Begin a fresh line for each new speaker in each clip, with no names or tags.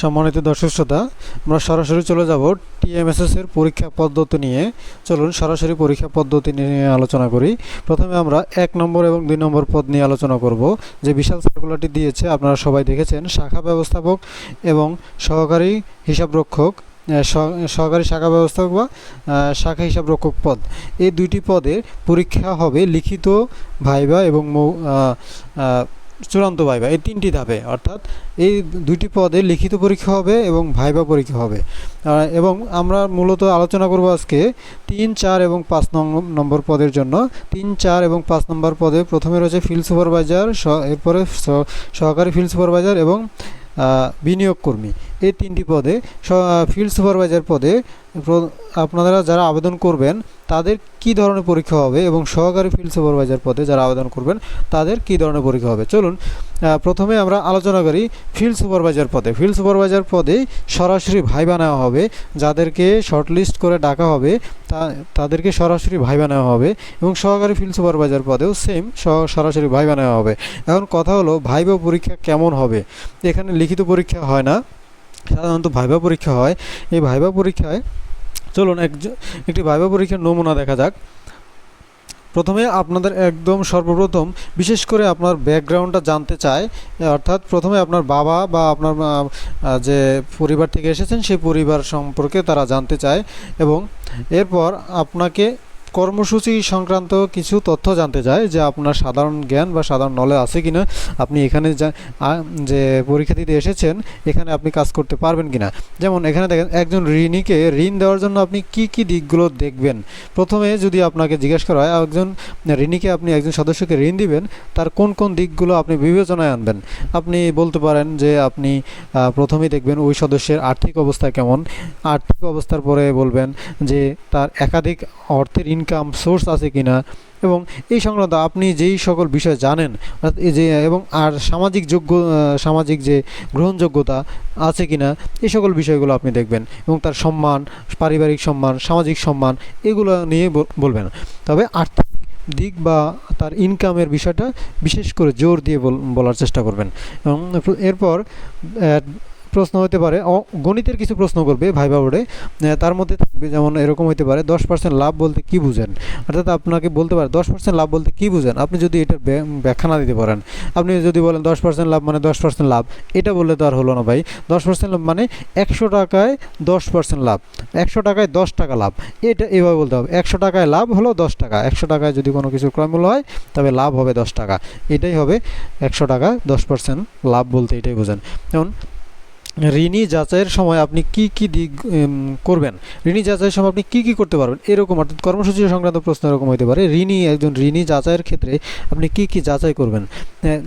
সম্মানিত দর্শক শ্রোতা, আমরা সরাসরি চলে যাব টিএমএসএস এর পরীক্ষা পদ্ধতি নিয়ে। চলুন সরাসরি পরীক্ষা পদ্ধতি নিয়ে আলোচনা করি। প্রথমে আমরা এক নম্বর এবং দুই নম্বর পদ নিয়ে আলোচনা করব। যে বিশাল সার্কুলারটি দিয়েছে, আপনারা সবাই দেখেছেন, শাখা ব্যবস্থাপক এবং সহকারী হিসাবরক্ষক সহকারী শাখা ব্যবস্থাপক বা শাখা হিসাবরক্ষক পদ। এই দুইটি পদের পরীক্ষা হবে লিখিত ভাইবা এবং চূড়ান্ত ভাইবা এই তিনটি ধাপে, অর্থাৎ এই দুইটি পদে লিখিত পরীক্ষা হবে এবং ভাইবা পরীক্ষা হবে। এবং আমরা মূলত আলোচনা করব আজকে তিন, চার এবং পাঁচ নম্বর পদের জন্য। তিন, চার এবং পাঁচ নম্বর পদে প্রথমে রয়েছে ফিল্ড সুপারভাইজার এরপরে সহকারী ফিল্ড সুপারভাইজার এবং বিনিয়োগ কর্মী এই তিনটি পদে ফিল্ড সুপারভাইজার পদে আপনারা যারা আবেদন করবেন, তাদের কি ধরনের পরীক্ষা হবে এবং সহকারী ফিল্ড সুপারভাইজার পদে যারা আবেদন করবেন, তাদের কি ধরনের পরীক্ষা হবে? চলুন প্রথমে আমরা আলোচনা করি ফিল্ড সুপারভাইজার পদে। ফিল্ড সুপারভাইজার পদে সরাসরি ভাইবা নেওয়া হবে, যাদেরকে শর্টলিস্ট করে ডাকা হবে তাদেরকে সরাসরি ভাইবা নেওয়া হবে এবং সহকারী ফিল্ড সুপারভাইজার পদেও সেম সরাসরি ভাইবা নেওয়া হবে। এখন কথা হলো, ভাইবা পরীক্ষা কেমন হবে? এখানে লিখিত পরীক্ষা হয় না। সাধারণত ভাইবা পরীক্ষা হয়। এই ভাইবা পরীক্ষায় চলুন এক একটি ভাইবা পরীক্ষার নমুনা দেখা যাক। প্রথমে আপনাদের একদম সর্বপ্রথম, বিশেষ করে আপনার ব্যাকগ্রাউন্ডটা জানতে চায়, অর্থাৎ প্রথমে আপনার বাবা বা আপনার যে পরিবার থেকে এসেছেন, সেই পরিবার সম্পর্কে তারা জানতে চায় এবং এরপর আপনাকে কর্মসূচি সংক্রান্ত কিছু তথ্য জানতে চায় যে আপনার সাধারণ জ্ঞান বা সাধারণ নলেজ আছে কিনা? আপনি এখানে যা পরীক্ষা দিতে এসেছেন, এখানে আপনি কাজ করতে পারবেন কিনা? যেমন এখানে দেখেন, একজন ঋণীকে ঋণ দেওয়ার জন্য আপনি কি কি দিকগুলো দেখবেন? প্রথমে যদি আপনাকে জিজ্ঞেস করা হয়, একজন ঋণীকে আপনি একজন সদস্যকে ঋণ দিবেন, তার কোন কোন দিকগুলো আপনি বিবেচনায় আনবেন? আপনি বলতে পারেন যে আপনি প্রথমেই দেখবেন ওই সদস্যের আর্থিক অবস্থা কেমন? আর্থিক অবস্থার পরে বলবেন যে তার একাধিক অর্থের ইনকাম সোর্স আছে কিনা এবং এই সংক্রান্ত আপনি যেই সকল বিষয় জানেন যে, এবং আর সামাজিক যোগ্য সামাজিক যে গ্রহণযোগ্যতা আছে কিনা, এই সকল বিষয়গুলো আপনি দেখবেন এবং তার সম্মান, পারিবারিক সম্মান, সামাজিক সম্মান এগুলো নিয়ে বলবেন। তবে আর্থিক দিক বা তার ইনকামের বিষয়টা বিশেষ করে জোর দিয়ে বল- বলার চেষ্টা করবেন। এবং এরপর প্রশ্ন হতে পারে গণিতের কিছু প্রশ্ন করবে ভাইবা বোর্ডে তার মধ্যে থাকবে যেমন এরকম হতে পারে, দশ পার্সেন্ট লাভ বলতে কি বুঝেন? অর্থাৎ আপনাকে বলতে পারে, দশ পার্সেন্ট লাভ বলতে কি বুঝেন? আপনি যদি এটার ব্যাখ্যা না দিতে পারেন, আপনি যদি বলেন দশ পার্সেন্ট লাভ মানে দশ পার্সেন্ট লাভ, এটা বললে তো আর হলো না ভাই। দশ পার্সেন্ট লাভ মানে একশো টাকায় দশ পার্সেন্ট লাভ, একশো টাকায় দশ টাকা লাভ, এটা এভাবে বলতে হবে। একশো টাকায় লাভ হলো দশ টাকা, একশো টাকায় যদি কোনো কিছু ক্রয়মূল্য হয়, তবে লাভ হবে দশ টাকা, এটাই হবে একশো টাকা দশ পার্সেন্ট লাভ বলতে এটাই বোঝেন। যেমন ঋণী যাচাইয়ের সময় আপনি কি কি দিক করবেন? ঋণী যাচাইয়ের সময় আপনি কি কি করতে পারবেন? এরকম, অর্থাৎ কর্মসূচি সংক্রান্ত প্রশ্ন এরকম হতে পারে। ঋণী, একজন ঋণী যাচাইয়ের ক্ষেত্রে আপনি কি কি যাচাই করবেন?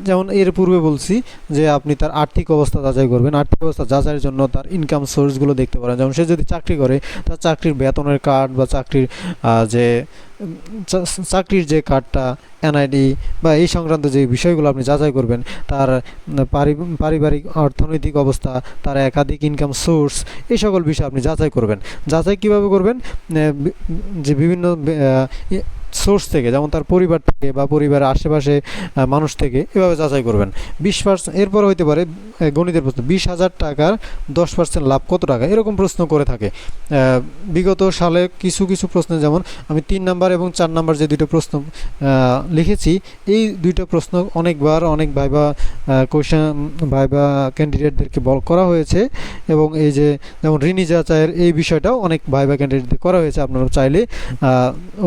যেমন এর পূর্বে বলছি যে আপনি তার আর্থিক অবস্থা যাচাই করবেন। আর্থিক অবস্থা যাচাইয়ের জন্য তার ইনকাম সোর্সগুলো দেখতে পারেন। যেমন সে যদি চাকরি করে, তার চাকরির বেতনের কার্ড বা চাকরির যে চাকরির যে কার্ডটা, এনআইডি বা এই সংক্রান্ত যে বিষয়গুলো আপনি যাচাই করবেন, তার পারিবারিক অর্থনৈতিক অবস্থা, তার একাধিক ইনকাম সোর্স এই সকল বিষয় আপনি যাচাই করবেন। যাচাই কীভাবে করবেন? যে বিভিন্ন সোর্স থেকে, যেমন তার পরিবার থেকে বা পরিবারের আশেপাশে মানুষ থেকে এভাবে যাচাই করবেন। বিশ পার্সেন্ট, এরপর হইতে পারে গণিতের প্রশ্ন, বিশ হাজার টাকার দশ পার্সেন্ট লাভ কত টাকা? এরকম প্রশ্ন করে থাকে। বিগত সালে কিছু কিছু প্রশ্ন যেমন, আমি তিন নাম্বার এবং চার নাম্বার যে দুটো প্রশ্ন লিখেছি, এই দুইটা প্রশ্ন অনেকবার, অনেক ভাইবা কোয়েশন ভাইবা ক্যান্ডিডেটদেরকে বল করা হয়েছে এবং এই যে যেমন ঋণী যাচাইয়ের এই বিষয়টাও অনেক ভাইবা ক্যান্ডিডেটদের করা হয়েছে আপনারা চাইলে।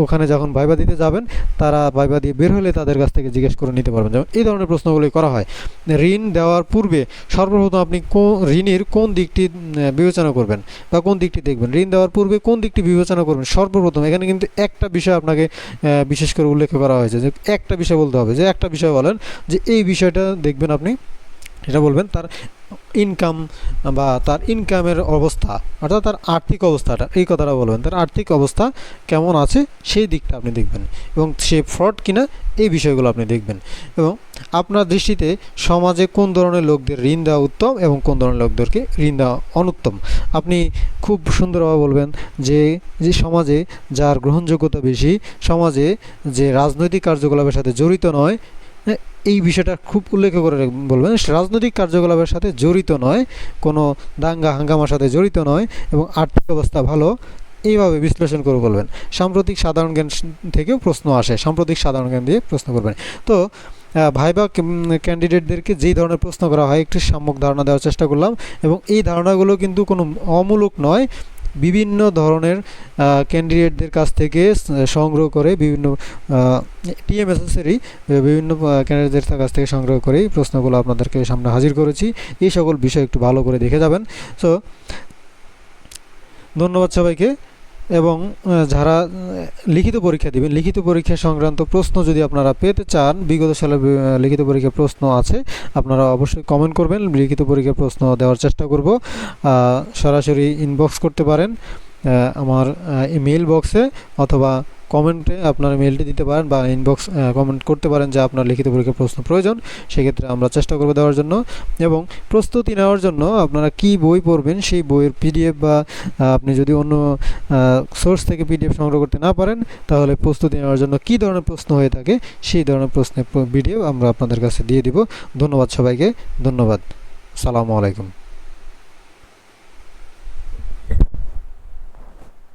ওখানে যখন ভাইবা দিতে যাবেন, তারা ভাইবা দিয়ে বের হলে তাদের কাছ থেকে জিজ্ঞেস করে নিতে পারবেন। যেমন এই ধরনের প্রশ্নগুলি করা হয়। ঋণ দেওয়ার পূর্বে সর্বপ্রথম আপনি কোন ঋণের কোন দিকটি বিবেচনা করবেন বা কোন দিকটি দেখবেন? ঋণ দেওয়ার পূর্বে কোন দিকটি বিবেচনা করবেন? সর্বপ্রথম এখানে কিন্তু একটা বিষয় আপনাকে বিশেষ করে উল্লেখ করা হয়েছে যে একটা বিষয় বলতে হবে। যে একটা বিষয় বলেন যে এই বিষয়টা দেখবেন আপনি এটা বলবেন তার ইনকাম বা তার ইনকামের অবস্থা, অর্থাৎ তার আর্থিক অবস্থাটা, এই কথাটা বলবেন, তার আর্থিক অবস্থা কেমন আছে সেই দিকটা আপনি দেখবেন এবং সে ফ্রড কিনা এই বিষয়গুলো আপনি দেখবেন এবং আপনার দৃষ্টিতে সমাজে কোন ধরনের লোকদের ঋণ দেওয়া উত্তম এবং কোন ধরনের লোকদেরকে ঋণ দেওয়া অনুত্তম? আপনি খুব সুন্দরভাবে বলবেন যে যে সমাজে যার গ্রহণযোগ্যতা বেশি, সমাজে যে রাজনৈতিক কার্যকলাপের সাথে জড়িত নয় এই বিষয়টা খুব উল্লেখ করে বলবেন রাজনৈতিক কার্যকলাপের সাথে জড়িত নয়, কোনো দাঙ্গা হাঙ্গামার সাথে জড়িত নয় এবং আর্থিক অবস্থা ভালো, এইভাবে বিশ্লেষণ করে বলবেন। সাম্প্রতিক সাধারণ জ্ঞান থেকেও প্রশ্ন আসে, সাম্প্রতিক সাধারণ জ্ঞান দিয়ে প্রশ্ন করবেন। তো ভাইবা ক্যান্ডিডেটদেরকে যেই ধরনের প্রশ্ন করা হয়, একটি সাম্যক ধারণা দেওয়ার চেষ্টা করলাম এবং এই ধারণাগুলো কিন্তু কোনো অমূলক নয় বিভিন্ন ধরনের ক্যান্ডিডেটদের কাছ থেকে সংগ্রহ করে বিভিন্ন টিএমএসএসেরই বিভিন্ন ক্যান্ডিডেটদের কাছ থেকে সংগ্রহ করেই প্রশ্নগুলো আপনাদেরকে সামনে হাজির করেছি। এই সকল বিষয় একটু ভালো করে দেখে যাবেন। সো ধন্যবাদ সবাইকে। এবং যারা লিখিত পরীক্ষা দিবেন, লিখিত পরীক্ষা সংক্রান্ত প্রশ্ন যদি আপনারা পেতে চান, বিগত সালের লিখিত পরীক্ষার প্রশ্ন আছে, আপনারা অবশ্যই কমেন্ট করবেন, লিখিত পরীক্ষার প্রশ্ন দেওয়ার চেষ্টা করব। সরাসরি ইনবক্স করতে পারেন আমার ইমেল বক্সে অথবা কমেন্টে আপনার মেলটি দিতে পারেন বা ইনবক্স কমেন্ট করতে পারেন যে আপনার লিখিত পরীক্ষার প্রশ্ন প্রয়োজন। সেক্ষেত্রে আমরা চেষ্টা করব দেওয়ার জন্য এবং প্রস্তুতি নেওয়ার জন্য আপনারা কি বই পড়বেন সেই বইয়ের পিডিএফ বা আপনি যদি অন্য সোর্স থেকে পিডিএফ সংগ্রহ করতে না পারেন তাহলে প্রস্তুতি নেওয়ার জন্য কী ধরনের প্রশ্ন হয়ে থাকে সেই ধরনের প্রশ্নের ভিডিও আমরা আপনাদের কাছে দিয়ে দিব। ধন্যবাদ সবাইকে, ধন্যবাদ। সালামু আলাইকুম।